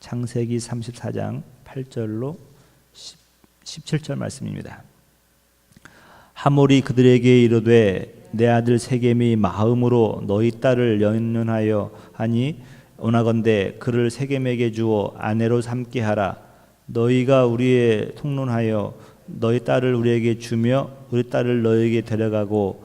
창세기 34장 8절로 17절 말씀입니다. 하몰이 그들에게 이르되 내 아들 세겜이 마음으로 너희 딸을 연륜하여 하니 원하건대 그를 세겜에게 주어 아내로 삼게 하라 너희가 우리의 통론하여 너희 딸을 우리에게 주며 우리 딸을 너희에게 데려가고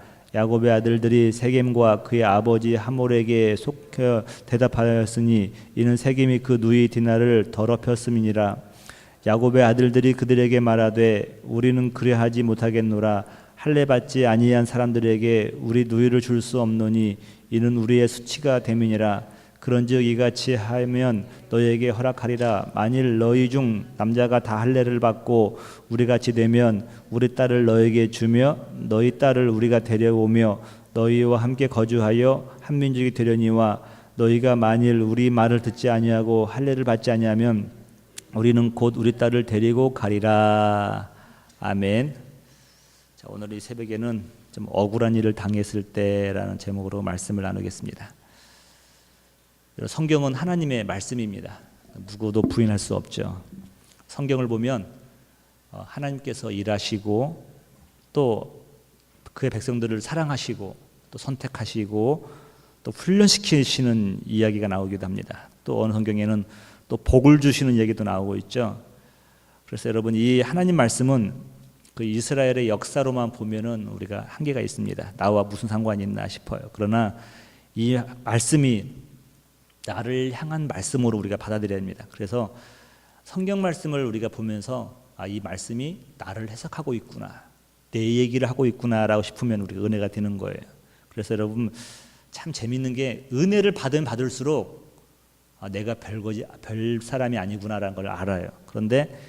야곱의 아들들이 세겜과 그의 아버지 하몰에게 속혀 대답하였으니 이는 세겜이 그 누이 디나를 더럽혔음이니라. 야곱의 아들들이 그들에게 말하되 우리는 그리하지 못하겠노라. 할례 받지 아니한 사람들에게 우리 누이를 줄 수 없노니 이는 우리의 수치가 됨이니라 그런즉 이같이 하면 너희에게 허락하리라 만일 너희 중 남자가 다 할례를 받고 우리 같이 되면 우리 딸을 너에게 주며 너희 딸을 우리가 데려오며 너희와 함께 거주하여 한 민족이 되려니와 너희가 만일 우리 말을 듣지 아니하고 할례를 받지 아니하면 우리는 곧 우리 딸을 데리고 가리라 아멘. 자, 오늘 이 새벽에는 좀 억울한 일을 당했을 때라는 제목으로 말씀을 나누겠습니다. 성경은 하나님의 말씀입니다. 누구도 부인할 수 없죠. 성경을 보면 어, 하나님께서 일하시고 또 그의 백성들을 사랑하시고 또 선택하시고 또 훈련시키시는 이야기가 나오기도 합니다. 또 어느 성경에는 또 복을 주시는 얘기도 나오고 있죠. 그래서 여러분 이 하나님 말씀은 그 이스라엘의 역사로만 보면은 우리가 한계가 있습니다. 나와 무슨 상관이 있나 싶어요. 그러나 이 말씀이 나를 향한 말씀으로 우리가 받아들여야 합니다. 그래서 성경 말씀을 우리가 보면서 아, 이 말씀이 나를 해석하고 있구나. 내 얘기를 하고 있구나라고 싶으면 우리가 은혜가 되는 거예요. 그래서 여러분 참 재밌는 게 은혜를 받으면 받을수록 아, 내가 별거지 별 사람이 아니구나라는 걸 알아요. 그런데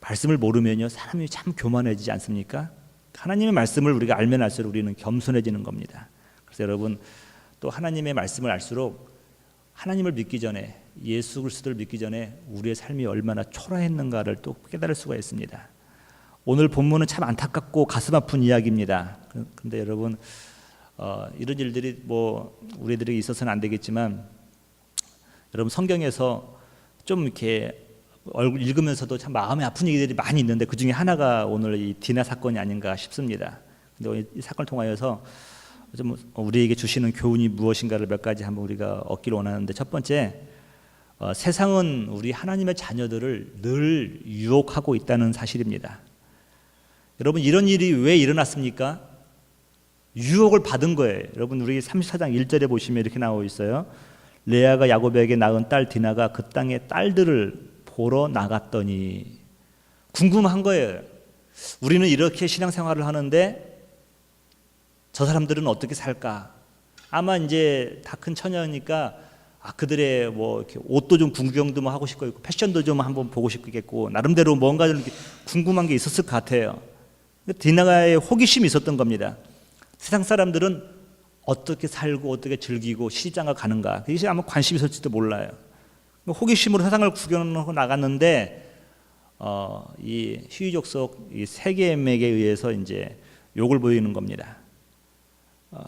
말씀을 모르면요 사람이 참 교만해지지 않습니까? 하나님의 말씀을 우리가 알면 알수록 우리는 겸손해지는 겁니다. 그래서 여러분 또 하나님의 말씀을 알수록 하나님을 믿기 전에 예수 그리스도를 믿기 전에 우리의 삶이 얼마나 초라했는가를 또 깨달을 수가 있습니다. 오늘 본문은 참 안타깝고 가슴 아픈 이야기입니다. 그런데 여러분 어, 이런 일들이 뭐 우리들에게 있어서는 안 되겠지만 여러분 성경에서 좀 이렇게 얼굴 읽으면서도 참 마음이 아픈 얘기들이 많이 있는데 그 중에 하나가 오늘 이 디나 사건이 아닌가 싶습니다. 근데 이 사건을 통하여서 좀 우리에게 주시는 교훈이 무엇인가를 몇 가지 한번 우리가 얻기를 원하는데 첫 번째 어, 세상은 우리 하나님의 자녀들을 늘 유혹하고 있다는 사실입니다. 여러분 이런 일이 왜 일어났습니까? 유혹을 받은 거예요. 여러분 우리 34장 1절에 보시면 이렇게 나오고 있어요. 레아가 야곱에게 낳은 딸 디나가 그 땅의 딸들을 보러 나갔더니 궁금한 거예요. 우리는 이렇게 신앙생활을 하는데 저 사람들은 어떻게 살까? 아마 이제 다 큰 처녀니까 아, 그들의 뭐 이렇게 옷도 좀 구경도 뭐 하고 싶고 패션도 좀 한번 보고 싶겠고 나름대로 뭔가 좀 궁금한 게 있었을 것 같아요. 디나가의 호기심이 있었던 겁니다. 세상 사람들은 어떻게 살고 어떻게 즐기고 시장을 가는가 그것이 아마 관심이 있을지도 몰라요. 호기심으로 세상을 구경하고 나갔는데 어, 이 희귀족 속 이 세겜에게 의해서 이제 욕을 보이는 겁니다. 어,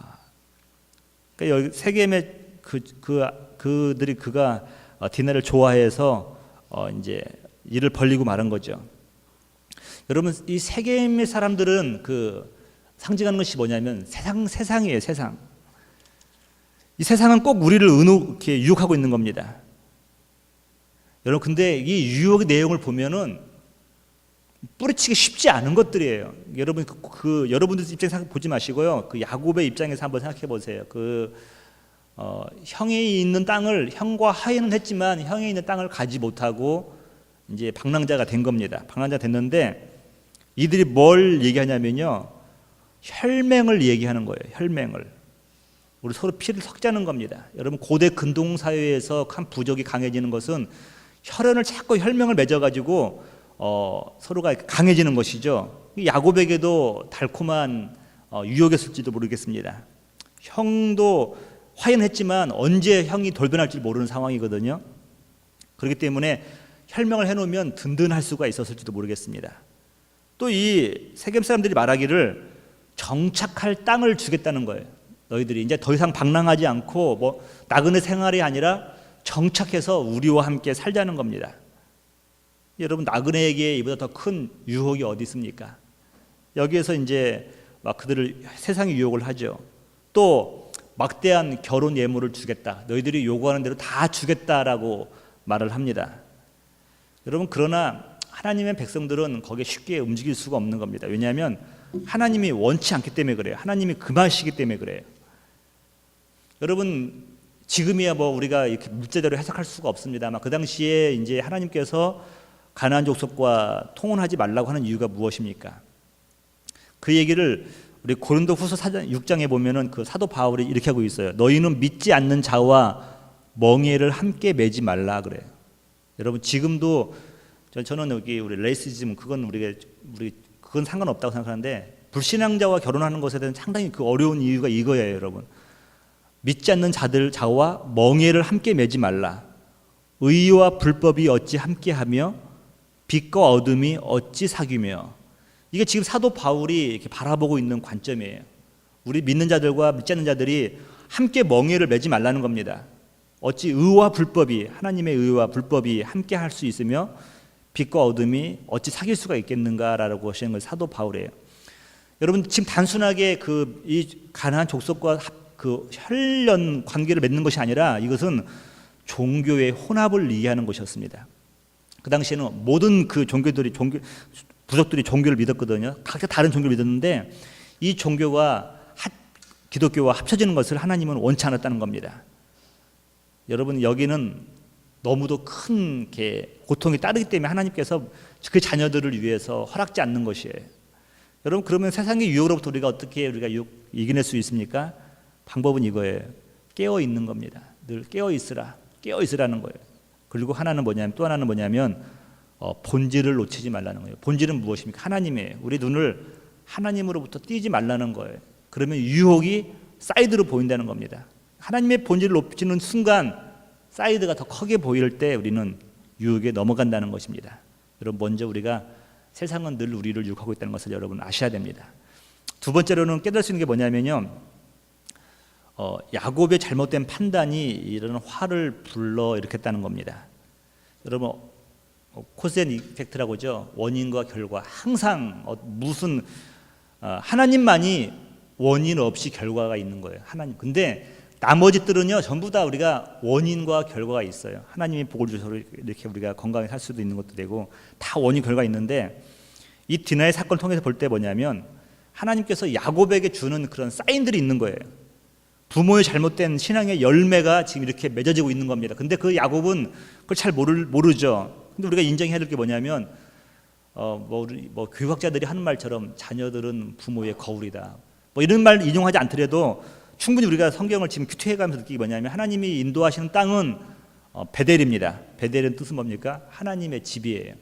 그러니까 여기 세겜의 그, 그 그들이 그가 어, 디나를 좋아해서 어, 이제 일을 벌리고 말한 거죠. 여러분 이 세겜의 사람들은 그 상징하는 것이 뭐냐면 세상 세상이에요 세상. 이 세상은 꼭 우리를 이렇게 유혹하고 있는 겁니다. 여러분 근데 이 유혹의 내용을 보면은 뿌리치기 쉽지 않은 것들이에요. 여러분 그, 그 여러분들 입장에서 보지 마시고요. 그 야곱의 입장에서 한번 생각해 보세요. 그 어, 형이 있는 땅을 형과 하인은 했지만 형이 있는 땅을 가지 못하고 이제 방랑자가 된 겁니다. 방랑자 됐는데 이들이 뭘 얘기하냐면요. 혈맹을 얘기하는 거예요. 혈맹을. 우리 서로 피를 섞자는 겁니다. 여러분 고대 근동 사회에서 한 부족이 강해지는 것은 혈연을 자꾸 혈맹을 맺어 가지고 어, 서로가 강해지는 것이죠. 이 야곱에게도 달콤한 어, 유혹이었을지도 모르겠습니다. 형도 화해했지만 언제 형이 돌변할지 모르는 상황이거든요. 그렇기 때문에 혈명을 해놓으면 든든할 수가 있었을지도 모르겠습니다. 또 이 세겜 사람들이 말하기를 정착할 땅을 주겠다는 거예요. 너희들이 이제 더 이상 방랑하지 않고 뭐 나그네 생활이 아니라 정착해서 우리와 함께 살자는 겁니다. 여러분 나그네에게 이보다 더 큰 유혹이 어디 있습니까? 여기에서 이제 막 그들을 세상의 유혹을 하죠. 또 막대한 결혼 예물을 주겠다. 너희들이 요구하는 대로 다 주겠다라고 말을 합니다. 여러분 그러나 하나님의 백성들은 거기에 쉽게 움직일 수가 없는 겁니다. 왜냐하면 하나님이 원치 않기 때문에 그래요. 하나님이 금하시기 때문에 그래요. 여러분 지금이야 뭐 우리가 이렇게 물제대로 해석할 수가 없습니다만 그 당시에 이제 하나님께서 가나안 족속과 통혼하지 말라고 하는 이유가 무엇입니까? 그 얘기를 우리 고린도후서 4장 6장에 보면은 그 사도 바울이 이렇게 하고 있어요. 너희는 믿지 않는 자와 멍에를 함께 매지 말라 그래요. 여러분 지금도 저- 저는 여기 우리 레이시즘 그건 우리가 우리 그건 상관없다고 생각하는데 불신앙자와 결혼하는 것에 대한 상당히 그 어려운 이유가 이거예요, 여러분. 믿지 않는 자들 자와 멍에를 함께 매지 말라. 의와 불법이 어찌 함께하며 빛과 어둠이 어찌 사귀며 이게 지금 사도 바울이 이렇게 바라보고 있는 관점이에요. 우리 믿는 자들과 믿지 않는 자들이 함께 멍에를 매지 말라는 겁니다. 어찌 의와 불법이 하나님의 의와 불법이 함께 할 수 있으며 빛과 어둠이 어찌 사귈 수가 있겠는가라고 하시는 걸 사도 바울이에요. 여러분 지금 단순하게 그 이 가나안 족속과 합- 그 혈연 관계를 맺는 것이 아니라 이것은 종교의 혼합을 이해하는 것이었습니다. 그 당시에는 모든 그 종교들이 종교 부족들이 종교를 믿었거든요. 각자 다른 종교를 믿었는데 이 종교가 합- 기독교와 합쳐지는 것을 하나님은 원치 않았다는 겁니다. 여러분 여기는 너무도 큰 고통이 따르기 때문에 하나님께서 그 자녀들을 위해서 허락지 않는 것이에요. 여러분 그러면 세상의 유혹으로부터 우리가 어떻게 우리가 이겨낼 수 있습니까? 방법은 이거예요. 깨어 있는 겁니다. 늘 깨어 있으라. 깨어 있으라는 거예요. 그리고 하나는 뭐냐면 또 하나는 뭐냐면 어, 본질을 놓치지 말라는 거예요. 본질은 무엇입니까? 하나님이에요. 우리 눈을 하나님으로부터 띄지 말라는 거예요. 그러면 유혹이 사이드로 보인다는 겁니다. 하나님의 본질을 높이는 순간 사이드가 더 크게 보일 때 우리는 유혹에 넘어간다는 것입니다. 여러분 먼저 우리가 세상은 늘 우리를 유혹하고 있다는 것을 여러분 아셔야 됩니다. 두 번째로는 깨달을 수 있는 게 뭐냐면요. 어, 야곱의 잘못된 판단이 이런 화를 불러 일으켰다는 겁니다. 여러분 어, 코스앤 이펙트라고 하죠. 원인과 결과 항상 어, 무슨 어, 하나님만이 원인 없이 결과가 있는 거예요. 하나님. 근데 나머지들은요 전부 다 우리가 원인과 결과가 있어요. 하나님이 복을 주셔서 이렇게 우리가 건강히 살 수도 있는 것도 되고 다 원인 결과 가 있는데 이 디나의 사건을 통해서 볼 때 뭐냐면 하나님께서 야곱에게 주는 그런 사인들이 있는 거예요. 부모의 잘못된 신앙의 열매가 지금 이렇게 맺어지고 있는 겁니다. 근데 그 야곱은 그걸 잘 모르, 모르죠. 근데 우리가 인정해야 될 게 뭐냐면 어, 뭐, 우리, 뭐 교육학자들이 하는 말처럼 자녀들은 부모의 거울이다. 뭐 이런 말 인용하지 않더라도 충분히 우리가 성경을 지금 큐트해가면서 느끼기 뭐냐면 하나님이 인도하시는 땅은 어, 베델입니다. 베델은 뜻은 뭡니까? 하나님의 집이에요.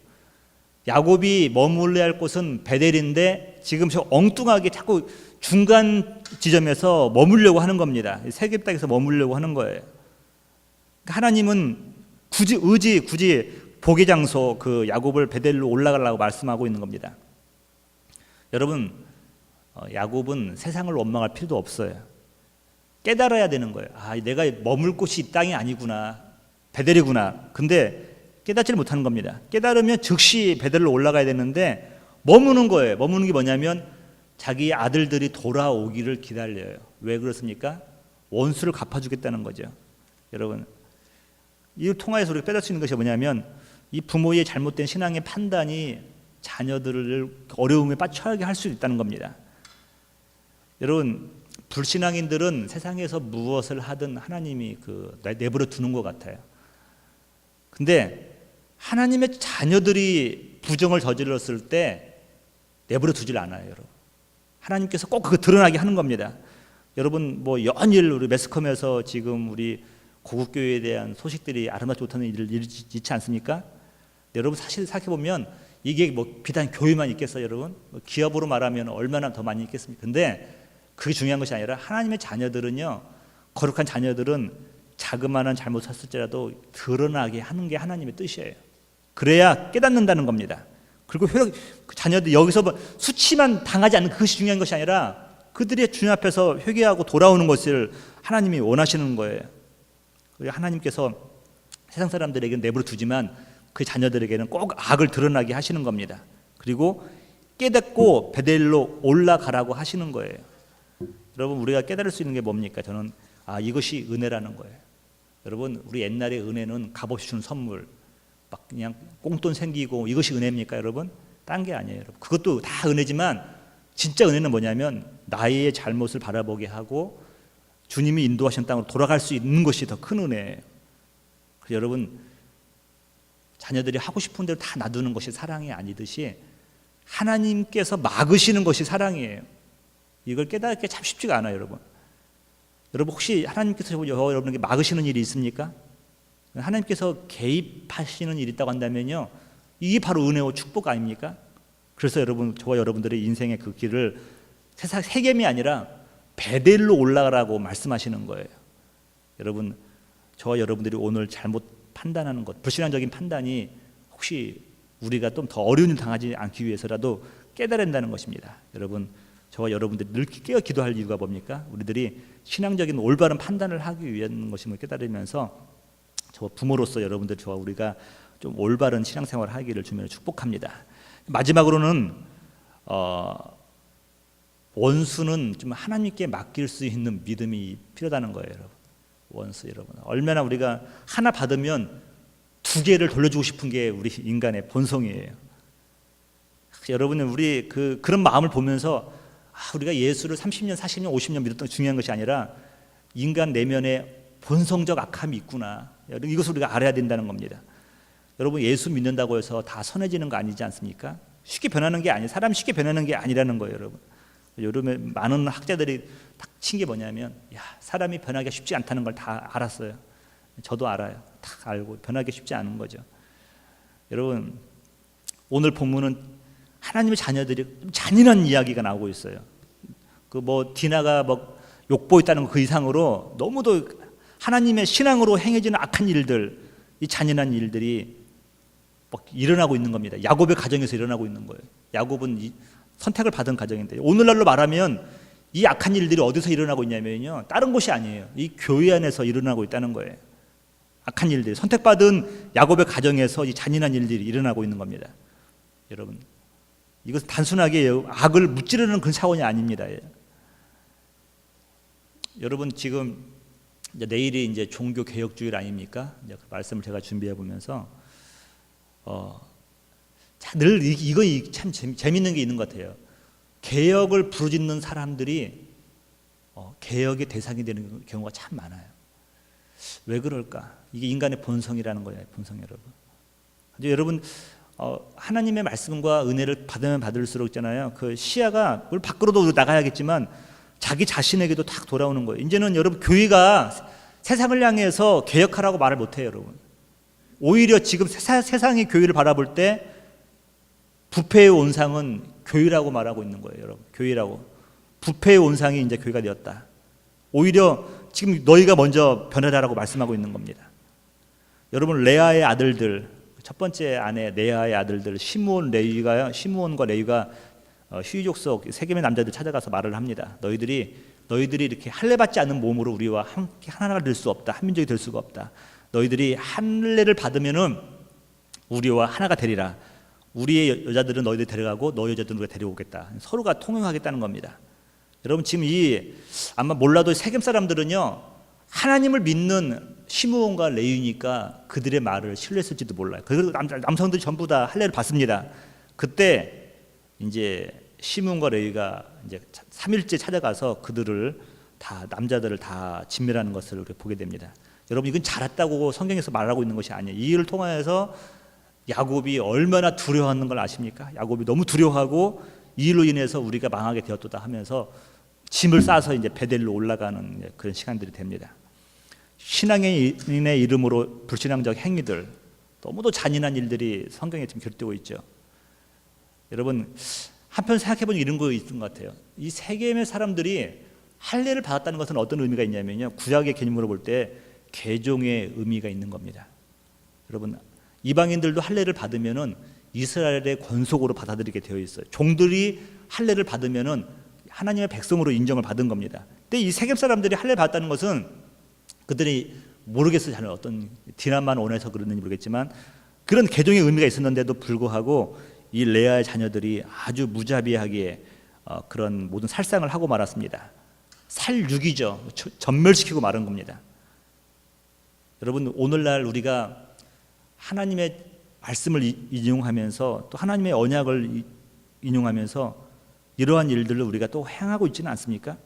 야곱이 머물러야 할 곳은 베델인데 지금 저 엉뚱하게 자꾸 중간 지점에서 머물려고 하는 겁니다. 세계 땅에서 머물려고 하는 거예요. 그러니까 하나님은 굳이 의지 굳이 복의 장소 그 야곱을 베델로 올라가려고 말씀하고 있는 겁니다. 여러분 어, 야곱은 세상을 원망할 필요도 없어요. 깨달아야 되는 거예요. 아, 내가 머물 곳이 이 땅이 아니구나. 베델이구나. 근데 깨닫지를 못하는 겁니다. 깨달으면 즉시 베델로 올라가야 되는데 머무는 거예요. 머무는 게 뭐냐면 자기 아들들이 돌아오기를 기다려요. 왜 그렇습니까? 원수를 갚아주겠다는 거죠. 여러분, 이 통화에서 우리가 깨달을 수 있는 것이 뭐냐면 이 부모의 잘못된 신앙의 판단이 자녀들을 어려움에 빠쳐하게 할 수 있다는 겁니다. 여러분, 불신앙인들은 세상에서 무엇을 하든 하나님이 그 내버려 두는 것 같아요. 근데 하나님의 자녀들이 부정을 저질렀을 때 내버려 두질 않아요, 여러분. 하나님께서 꼭 그거 드러나게 하는 겁니다. 여러분 뭐 연일 우리 매스컴에서 지금 우리 고국 교회에 대한 소식들이 아름답지 못하는 일을 일으키지 않습니까? 여러분 사실 생각해 보면 이게 뭐 비단 교회만 있겠어요, 여러분? 뭐 기업으로 말하면 얼마나 더 많이 있겠습니까? 근데 그게 중요한 것이 아니라 하나님의 자녀들은요, 거룩한 자녀들은 자그마한 잘못 샀을지라도 드러나게 하는 게 하나님의 뜻이에요. 그래야 깨닫는다는 겁니다. 그리고 회력, 그 자녀들 여기서 뭐 수치만 당하지 않는 그것이 중요한 것이 아니라 그들의 주님 앞에서 회개하고 돌아오는 것을 하나님이 원하시는 거예요. 하나님께서 세상 사람들에게 내버려 두지만 그 자녀들에게는 꼭 악을 드러나게 하시는 겁니다. 그리고 깨닫고 베델로 올라가라고 하시는 거예요. 여러분 우리가 깨달을 수 있는 게 뭡니까? 저는 아 이것이 은혜라는 거예요. 여러분 우리 옛날에 은혜는 값없이 주는 선물 막 그냥 꽁돈 생기고 이것이 은혜입니까, 여러분? 딴 게 아니에요, 여러분. 그것도 다 은혜지만 진짜 은혜는 뭐냐면 나의 잘못을 바라보게 하고 주님이 인도하신 땅으로 돌아갈 수 있는 것이 더 큰 은혜예요. 그래서 여러분 자녀들이 하고 싶은 대로 다 놔두는 것이 사랑이 아니듯이 하나님께서 막으시는 것이 사랑이에요. 이걸 깨닫기 참 쉽지가 않아요, 여러분. 여러분 혹시 하나님께서 여러분에게 막으시는 일이 있습니까? 하나님께서 개입하시는 일이 있다고 한다면요. 이게 바로 은혜와 축복 아닙니까? 그래서 여러분 저와 여러분들의 인생의 그 길을 세상 세겜이 아니라 베델로 올라가라고 말씀하시는 거예요. 여러분 저와 여러분들이 오늘 잘못 판단하는 것, 불신앙적인 판단이 혹시 우리가 좀 더 어려운 일 당하지 않기 위해서라도 깨달아야 한다는 것입니다. 여러분 저와 여러분들이 늘 깨어 기도할 이유가 뭡니까? 우리들이 신앙적인 올바른 판단을 하기 위한 것임을 깨달으면서 저 부모로서 여러분들 저와 우리가 좀 올바른 신앙생활을 하기를 주면 축복합니다. 마지막으로는 어, 원수는 좀 하나님께 맡길 수 있는 믿음이 필요하다는 거예요, 여러분. 원수 여러분. 얼마나 우리가 하나 받으면 두 개를 돌려주고 싶은 게 우리 인간의 본성이에요. 여러분은 우리 그 그런 마음을 보면서 아, 우리가 예수를 30년, 40년, 50년 믿었던 게 중요한 것이 아니라 인간 내면에 본성적 악함이 있구나. 이것을 우리가 알아야 된다는 겁니다. 여러분 예수 믿는다고 해서 다 선해지는 거 아니지 않습니까? 쉽게 변하는 게 아니, 사람 쉽게 변하는 게 아니라는 거예요, 여러분. 여름에 많은 학자들이 딱 친 게 뭐냐면, 야 사람이 변하기 쉽지 않다는 걸 다 알았어요. 저도 알아요. 딱 알고 변하기 쉽지 않은 거죠. 여러분 오늘 본문은 하나님의 자녀들이 좀 잔인한 이야기가 나오고 있어요. 그 뭐 디나가 뭐 욕보였다는 그 이상으로 너무도 하나님의 신앙으로 행해지는 악한 일들, 이 잔인한 일들이 막 일어나고 있는 겁니다. 야곱의 가정에서 일어나고 있는 거예요. 야곱은 이 선택을 받은 가정인데 오늘날로 말하면 이 악한 일들이 어디서 일어나고 있냐면요. 다른 곳이 아니에요. 이 교회 안에서 일어나고 있다는 거예요. 악한 일들이 선택받은 야곱의 가정에서 이 잔인한 일들이 일어나고 있는 겁니다. 여러분, 이것은 단순하게 악을 무찌르는 그런 차원이 아닙니다. 여러분 지금 이제 내일이 이제 종교 개혁 주일 아닙니까? 이제 그 말씀을 제가 준비해 보면서 어, 자, 늘 이, 이거 참 재미, 재밌는 게 있는 것 같아요. 개혁을 부르짖는 사람들이 어, 개혁의 대상이 되는 경우가 참 많아요. 왜 그럴까? 이게 인간의 본성이라는 거예요, 본성 여러분. 여러분 어, 하나님의 말씀과 은혜를 받으면 받을수록 있잖아요. 그 시야가 물 밖으로도 나가야겠지만 자기 자신에게도 탁 돌아오는 거예요. 이제는 여러분 교회가 세상을 향해서 개혁하라고 말을 못 해요, 여러분. 오히려 지금 세상이 교회를 바라볼 때 부패의 온상은 교회라고 말하고 있는 거예요, 여러분. 교회라고. 부패의 온상이 이제 교회가 되었다. 오히려 지금 너희가 먼저 변하라고 말씀하고 있는 겁니다. 여러분 레아의 아들들 첫 번째 아내 레아의 아들들 시므온 레위가 시므온과 레위가 어, 휴이족속 세겜의 남자들 찾아가서 말을 합니다. 너희들이 너희들이 이렇게 할례 받지 않는 몸으로 우리와 함께 하나가 될 수 없다. 한 민족이 될 수가 없다. 너희들이 할례를 받으면은 우리와 하나가 되리라. 우리의 여자들은 너희들 데려가고 너희 여자들은 우리가 데려오겠다. 서로가 통용하겠다는 겁니다. 여러분 지금 이 아마 몰라도 세겜 사람들은요 하나님을 믿는 시므온과 레위니까 그들의 말을 신뢰했을지도 몰라요. 그 남성들이 전부 다 할례를 받습니다. 그때 이제 시몬과 레위가 이제 3일째 찾아가서 그들을 다 남자들을 다 진멸하는 것을 보게 됩니다. 여러분 이건 잘했다고 성경에서 말하고 있는 것이 아니에요. 이 일을 통하여서 야곱이 얼마나 두려워하는 걸 아십니까? 야곱이 너무 두려워하고 이 일로 인해서 우리가 망하게 되었다 하면서 짐을 싸서 이제 베델로 올라가는 그런 시간들이 됩니다. 신앙인의 이름으로 불신앙적 행위들 너무도 잔인한 일들이 성경에 지금 기록되고 있죠. 여러분 한편 생각해 보니 이런 거 있는 것 같아요. 이 세겜의 사람들이 할례를 받았다는 것은 어떤 의미가 있냐면요. 구약의 개념으로 볼 때 개종의 의미가 있는 겁니다. 여러분 이방인들도 할례를 받으면은 이스라엘의 권속으로 받아들이게 되어 있어요. 종들이 할례를 받으면은 하나님의 백성으로 인정을 받은 겁니다. 근데 이 세겜 사람들이 할례 받았다는 것은 그들이 모르겠어요. 잘 어떤 디나만 원해서 그랬는지 모르겠지만 그런 개종의 의미가 있었는데도 불구하고 이 레아의 자녀들이 아주 무자비하게 어, 그런 모든 살상을 하고 말았습니다. 살육이죠. 저- 전멸시키고 말은 겁니다. 여러분 오늘날 우리가 하나님의 말씀을 이- 인용하면서 또 하나님의 언약을 이- 인용하면서 이러한 일들을 우리가 또 행하고 있지는 않습니까?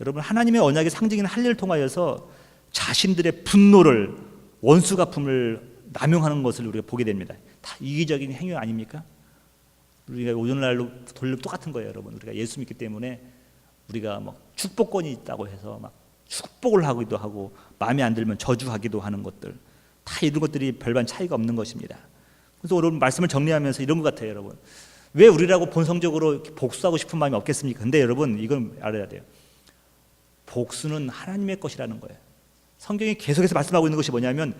여러분 하나님의 언약의 상징인 할례를 통하여서 자신들의 분노를 원수 갚음을 남용하는 것을 우리가 보게 됩니다. 다 이기적인 행위 아닙니까? 우리가 오늘날로 돌려 똑같은 거예요, 여러분. 우리가 예수 믿기 때문에 우리가 뭐 축복권이 있다고 해서 막 축복을 하기도 하고 마음에 안 들면 저주하기도 하는 것들 다 이런 것들이 별반 차이가 없는 것입니다. 그래서 오늘 말씀을 정리하면서 이런 것 같아요, 여러분. 왜 우리라고 본성적으로 복수하고 싶은 마음이 없겠습니까? 근데 여러분 이건 알아야 돼요. 복수는 하나님의 것이라는 거예요. 성경이 계속해서 말씀하고 있는 것이 뭐냐면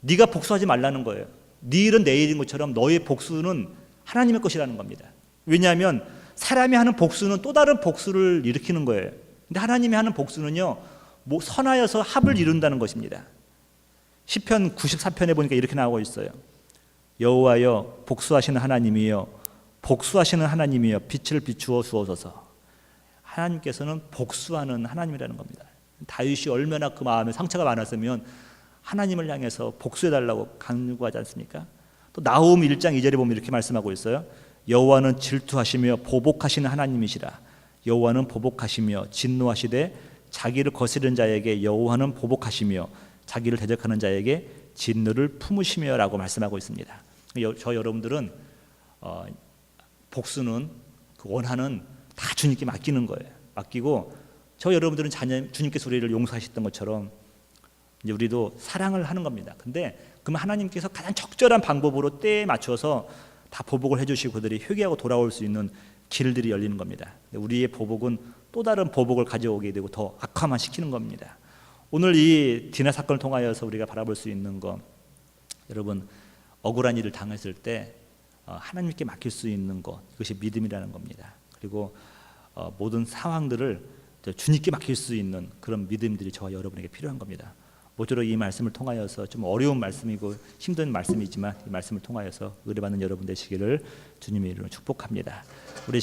네가 복수하지 말라는 거예요. 네 일은 내 일인 것처럼 너의 복수는 하나님의 것이라는 겁니다. 왜냐하면 사람이 하는 복수는 또 다른 복수를 일으키는 거예요. 근데 하나님이 하는 복수는요, 뭐 선하여서 합을 이룬다는 것입니다. 시편 94편에 보니까 이렇게 나오고 있어요. 여호와여 복수하시는 하나님이여 복수하시는 하나님이여 빛을 비추어 주옵소서. 하나님께서는 복수하는 하나님이라는 겁니다. 다윗이 얼마나 그 마음에 상처가 많았으면 하나님을 향해서 복수해 달라고 간구하지 않습니까? 또 나홈 1장 2절에 보면 이렇게 말씀하고 있어요. 여호와는 질투하시며 보복하시는 하나님이시라. 여호와는 보복하시며 진노하시되 자기를 거스르는 자에게 여호와는 보복하시며 자기를 대적하는 자에게 진노를 품으시며라고 말씀하고 있습니다. 여- 저 여러분들은 어, 복수는 그 원하는 다 주님께 맡기는 거예요. 맡기고 저 여러분들은 자녀 주님께서 우리를 용서하셨던 것처럼 이제 우리도 사랑을 하는 겁니다. 근데 그러면 하나님께서 가장 적절한 방법으로 때에 맞춰서 다 보복을 해주시고 그들이 회개하고 돌아올 수 있는 길들이 열리는 겁니다. 우리의 보복은 또 다른 보복을 가져오게 되고 더 악화만 시키는 겁니다. 오늘 이 디나 사건을 통하여서 우리가 바라볼 수 있는 거 여러분 억울한 일을 당했을 때 어, 하나님께 맡길 수 있는 것 이것이 믿음이라는 겁니다. 그리고 어, 모든 상황들을 저 주님께 맡길 수 있는 그런 믿음들이 저와 여러분에게 필요한 겁니다. 모쪼록 이 말씀을 통하여서 좀 어려운 말씀이고 힘든 말씀이지만 이 말씀을 통하여서 의뢰받는 여러분 되시기를 주님의 이름으로 축복합니다. 우리